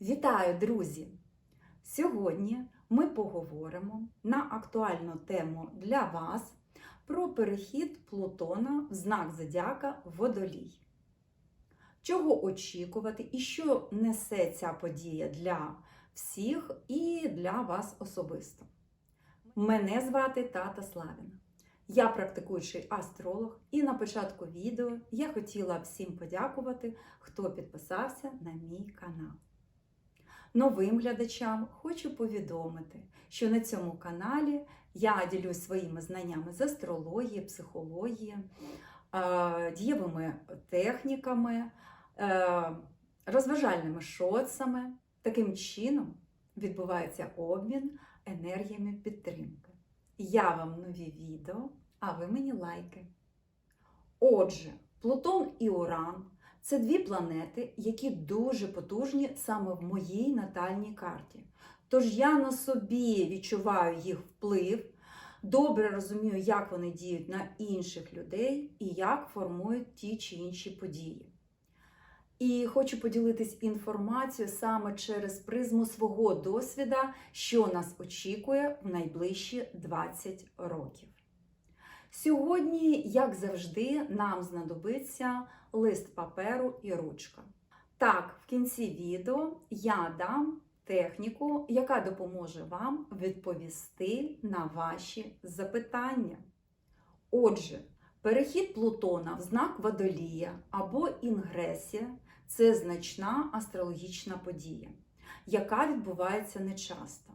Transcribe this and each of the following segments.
Вітаю, друзі! Сьогодні ми поговоримо на актуальну тему для вас про перехід Плутона в знак Зодіака Водолій. Чого очікувати і що несе ця подія для всіх і для вас особисто? Мене звати Тата Славіна. Я практикуючий астролог, і на початку відео я хотіла всім подякувати, хто підписався на мій канал. Новим глядачам хочу повідомити, що на цьому каналі я ділюсь своїми знаннями з астрології, психології, е, дієвими техніками, е, розважальними шоцами. Таким чином відбувається обмін енергіями підтримки. Я вам нові відео, а ви мені лайки. Отже, Плутон і Уран це дві планети, які дуже потужні саме в моїй натальній карті. Тож я на собі відчуваю їх вплив, добре розумію, як вони діють на інших людей і як формують ті чи інші події. І хочу поділитись інформацією саме через призму свого досвіда, що нас очікує в найближчі 20 років. Сьогодні, як завжди, нам знадобиться лист паперу і ручка. Так, в кінці відео я дам техніку, яка допоможе вам відповісти на ваші запитання. Отже, перехід Плутона в знак Водолія або інгресія це значна астрологічна подія, яка відбувається нечасто.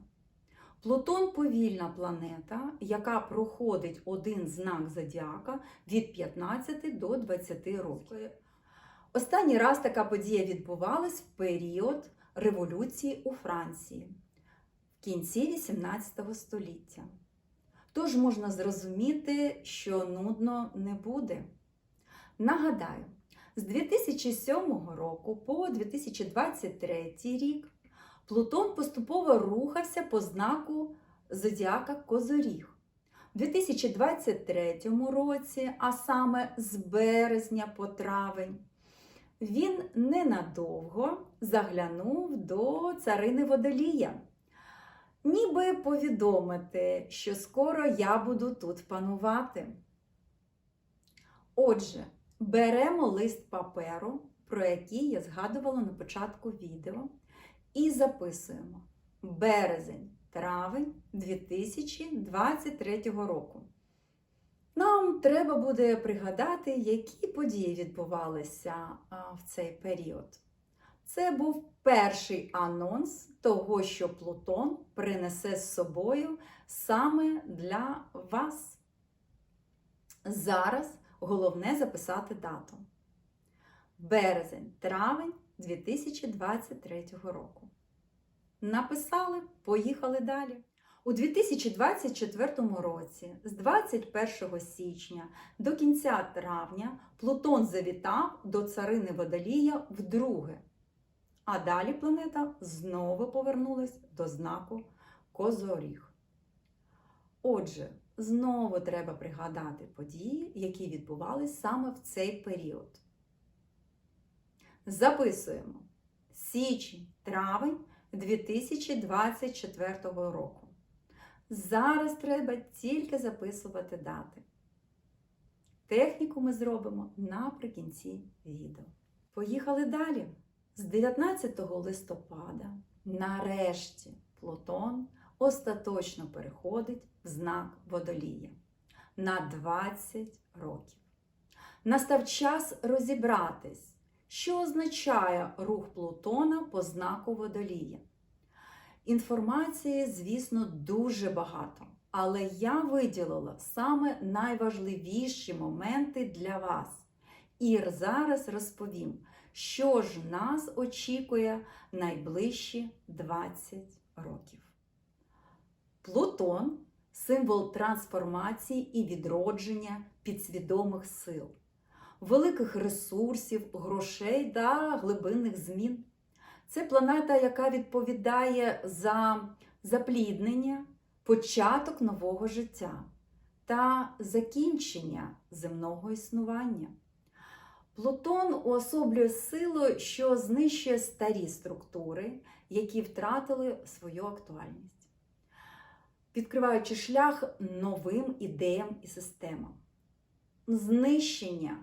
Плутон повільна планета, яка проходить один знак зодіака від 15 до 20 років. Останній раз така подія відбувалась в період революції у Франції в кінці 18 століття. Тож можна зрозуміти, що нудно не буде. Нагадаю, з 2007 року по 2023 рік Плутон поступово рухався по знаку Зодіака Козоріг. У 2023 році, а саме з березня по травень, він ненадовго заглянув до царини Водолія, ніби повідомити, що скоро я буду тут панувати. Отже, беремо лист паперу, про який я згадувала на початку відео. І записуємо березень, травень 2023 року. Нам треба буде пригадати, які події відбувалися в цей період. Це був перший анонс того, що Плутон принесе з собою саме для вас. Зараз головне записати дату. Березень, травень 2023 року. Написали, поїхали далі. У 2024 році, з 21 січня до кінця травня, Плутон завітав до царини Водолія вдруге. А далі планета знову повернулась до знаку Козоріг. Отже, знову треба пригадати події, які відбувалися саме в цей період. Записуємо січень, травень 2024 року. Зараз треба тільки записувати дати. Техніку ми зробимо наприкінці відео. Поїхали далі. З 19 листопада, нарешті, Плутон остаточно переходить в знак Водолія на 20 років. Настав час розібратись. Що означає рух Плутона по знаку Водолія? Інформації, звісно, дуже багато, але я виділила саме найважливіші моменти для вас. І зараз розповім, що ж нас очікує найближчі 20 років. Плутон символ трансформації і відродження підсвідомих сил великих ресурсів, грошей та глибинних змін. Це планета, яка відповідає за запліднення, початок нового життя та закінчення земного існування. Плутон уособлює силу, що знищує старі структури, які втратили свою актуальність, відкриваючи шлях новим ідеям і системам. Знищення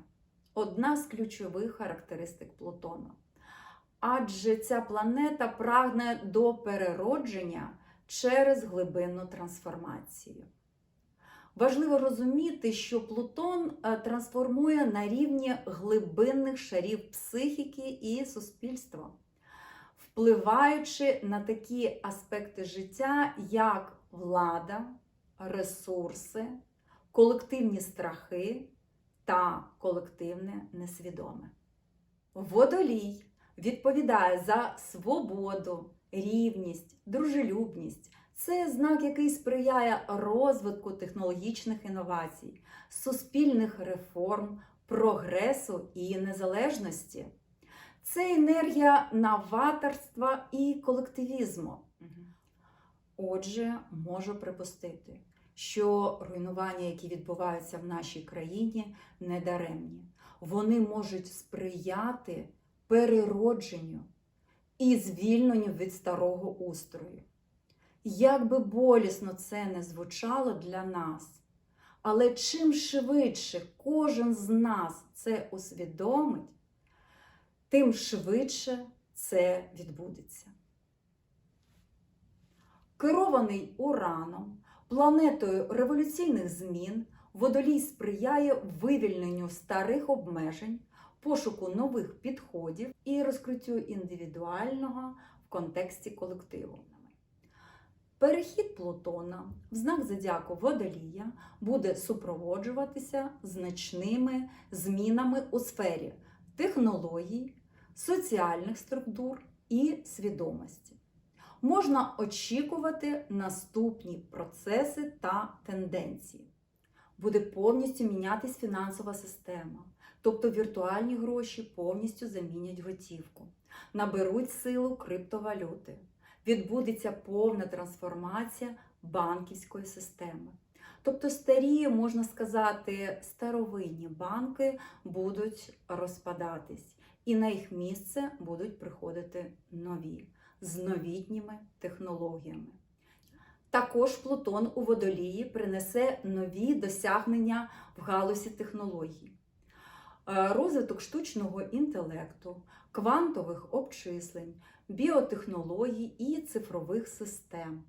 одна з ключових характеристик Плутона. Адже ця планета прагне до переродження через глибинну трансформацію. Важливо розуміти, що Плутон е, трансформує на рівні глибинних шарів психіки і суспільства, впливаючи на такі аспекти життя, як влада, ресурси, колективні страхи та колективне несвідоме. Водолій відповідає за свободу, рівність, дружелюбність. Це знак, який сприяє розвитку технологічних інновацій, суспільних реформ, прогресу і незалежності. Це енергія новаторства і колективізму. Отже, можу припустити, що руйнування, які відбуваються в нашій країні, не даремні. Вони можуть сприяти переродженню і звільненню від старого устрою. Як би болісно це не звучало для нас, але чим швидше кожен з нас це усвідомить, тим швидше це відбудеться. Керований ураном, планетою революційних змін, водолій сприяє вивільненню старих обмежень, пошуку нових підходів і розкриттю індивідуального в контексті колективу. Перехід Плутона в знак зодіаку Водолія буде супроводжуватися значними змінами у сфері технологій, соціальних структур і свідомості. Можна очікувати наступні процеси та тенденції. Буде повністю мінятись фінансова система, тобто віртуальні гроші повністю замінять готівку, наберуть силу криптовалюти відбудеться повна трансформація банківської системи. Тобто старі, можна сказати, старовинні банки будуть розпадатись, і на їх місце будуть приходити нові з новітніми технологіями. Також Плутон у водолії принесе нові досягнення в галузі технологій. Е, розвиток штучного інтелекту, квантових обчислень, біотехнологій і цифрових систем.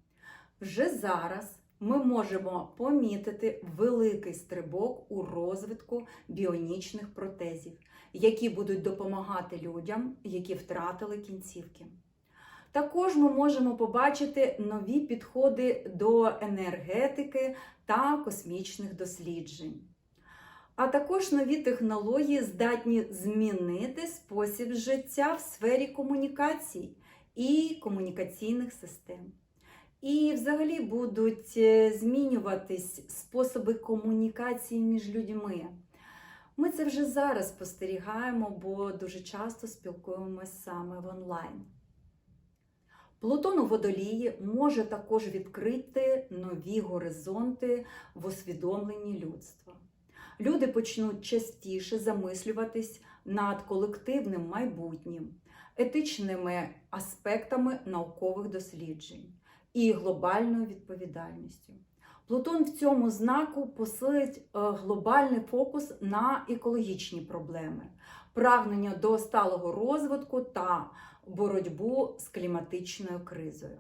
Вже зараз ми можемо помітити великий стрибок у розвитку біонічних протезів, які будуть допомагати людям, які втратили кінцівки. Також ми можемо побачити нові підходи до енергетики та космічних досліджень. А також нові технології здатні змінити спосіб життя в сфері комунікацій і комунікаційних систем. І взагалі будуть е, змінюватись способи комунікації між людьми. Ми це вже зараз спостерігаємо, бо дуже часто спілкуємося саме в онлайн. Плутон у водолії може також відкрити нові горизонти в усвідомленні людства люди почнуть частіше замислюватись над колективним майбутнім, етичними аспектами наукових досліджень і глобальною відповідальністю. Плутон в цьому знаку посилить е, глобальний фокус на екологічні проблеми, прагнення до сталого розвитку та боротьбу з кліматичною кризою.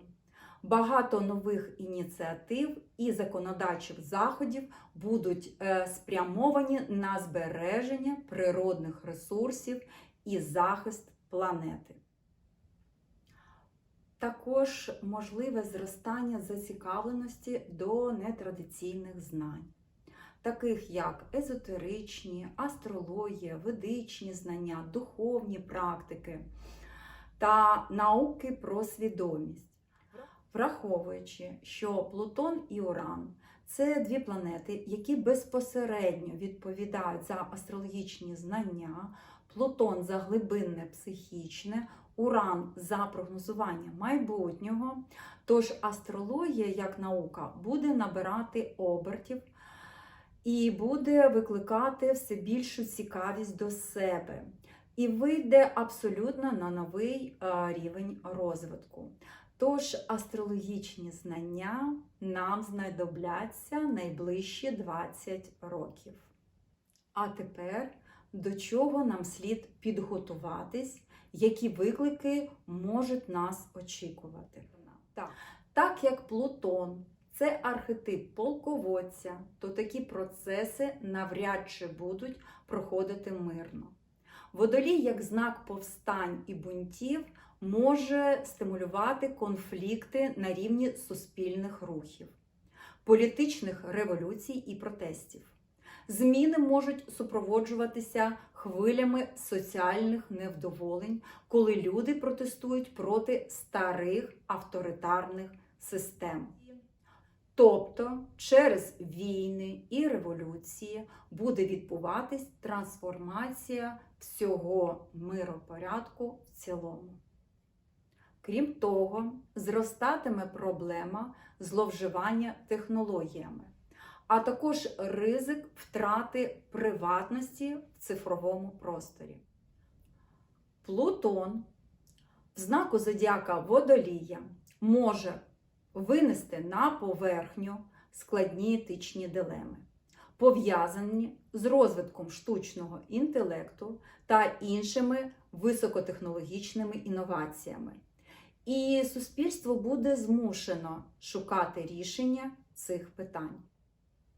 Багато нових ініціатив і законодавчих заходів будуть е, спрямовані на збереження природних ресурсів і захист планети. Також можливе зростання зацікавленості до нетрадиційних знань, таких як езотеричні, астрологія, ведичні знання, духовні практики та науки про свідомість враховуючи, що Плутон і Уран це дві планети, які безпосередньо відповідають за астрологічні знання, Плутон за глибинне психічне, Уран за прогнозування майбутнього. Тож астрологія як наука буде набирати обертів. і буде викликати все більшу цікавість до себе. І вийде абсолютно на новий е, рівень розвитку. Тож астрологічні знання нам знадобляться найближчі 20 років. А тепер до чого нам слід підготуватись, які виклики можуть нас очікувати? Так, так як Плутон це архетип полководця, то такі процеси навряд чи будуть проходити мирно. Водолій, як знак повстань і бунтів, може стимулювати конфлікти на рівні суспільних рухів, політичних революцій і протестів. Зміни можуть супроводжуватися хвилями соціальних невдоволень, коли люди протестують проти старих авторитарних систем. Тобто через війни і революції буде відбуватись трансформація всього миропорядку в цілому. Крім того, зростатиме проблема зловживання технологіями, а також ризик втрати приватності в цифровому просторі. Плутон в знаку зодіака Водолія може винести на поверхню складні етичні дилеми, пов'язані з розвитком штучного інтелекту та іншими високотехнологічними інноваціями. І суспільство буде змушено шукати рішення цих питань.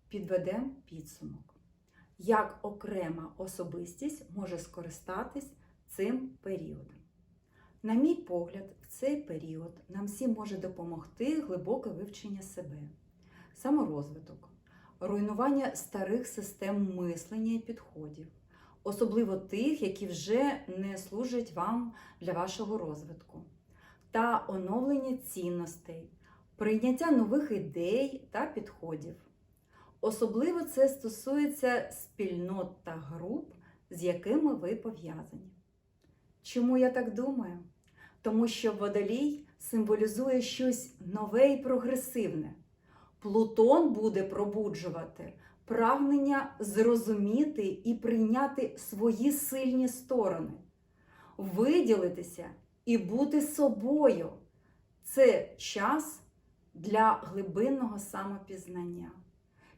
Підведемо підсумок. Як окрема особистість може скористатись цим періодом? На мій погляд, в цей період нам всім може допомогти глибоке вивчення себе, саморозвиток, руйнування старих систем мислення і підходів, особливо тих, які вже не служать вам для вашого розвитку, та оновлення цінностей, прийняття нових ідей та підходів. Особливо це стосується спільнот та груп, з якими ви пов'язані. Чому я так думаю? Тому що водолій символізує щось нове і прогресивне. Плутон буде пробуджувати прагнення зрозуміти і прийняти свої сильні сторони, виділитися і бути собою. Це час для глибинного самопізнання,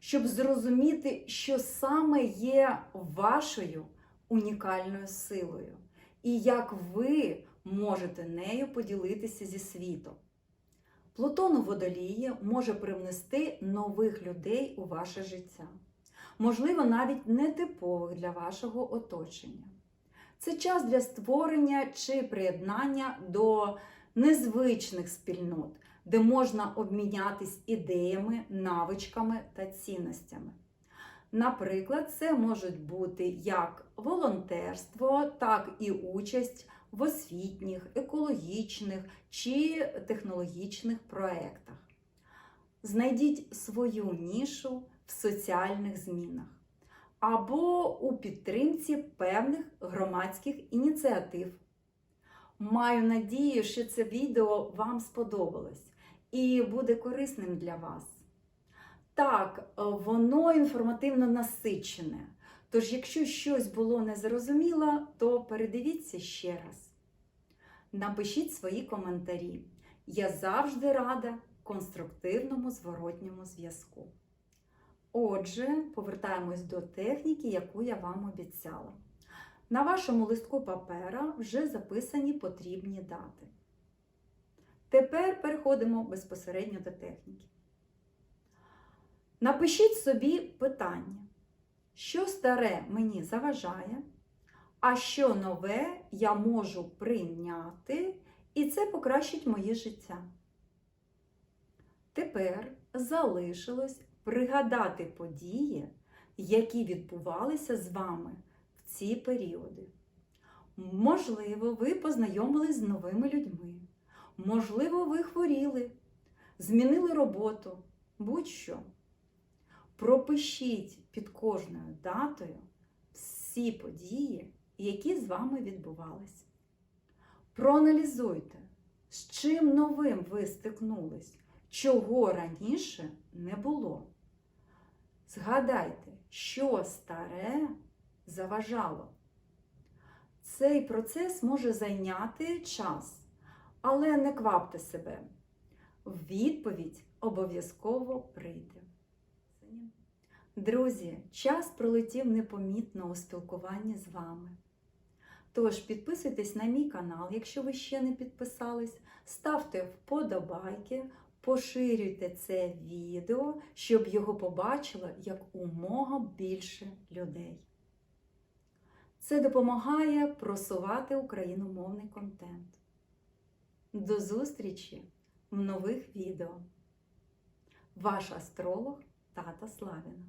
щоб зрозуміти, що саме є вашою унікальною силою і як ви можете нею поділитися зі світом. Плутон у водолії може привнести нових людей у ваше життя, можливо, навіть нетипових для вашого оточення. Це час для створення чи приєднання до незвичних спільнот, де можна обмінятись ідеями, навичками та цінностями. Наприклад, це можуть бути як волонтерство, так і участь в освітніх, екологічних чи технологічних проєктах. Знайдіть свою нішу в соціальних змінах або у підтримці певних громадських ініціатив. Маю надію, що це відео вам сподобалось і буде корисним для вас. Так, воно інформативно насичене. Тож, якщо щось було незрозуміло, то передивіться ще раз. Напишіть свої коментарі. Я завжди рада конструктивному зворотньому зв'язку. Отже, повертаємось до техніки, яку я вам обіцяла. На вашому листку папера вже записані потрібні дати. Тепер переходимо безпосередньо до техніки. Напишіть собі питання, що старе мені заважає, а що нове я можу прийняти, і це покращить моє життя. Тепер залишилось пригадати події, які відбувалися з вами в ці періоди. Можливо, ви познайомились з новими людьми. Можливо, ви хворіли, змінили роботу, будь-що. Пропишіть під кожною датою всі події, які з вами відбувались. Проаналізуйте, з чим новим ви стикнулись, чого раніше не було. Згадайте, що старе заважало. Цей процес може зайняти час, але не квапте себе. Відповідь обов'язково прийде. Друзі, час пролетів непомітно у спілкуванні з вами. Тож підписуйтесь на мій канал, якщо ви ще не підписались, ставте вподобайки, поширюйте це відео, щоб його побачило як умога більше людей. Це допомагає просувати україномовний контент. До зустрічі в нових відео. Ваш астролог Тата Славіна.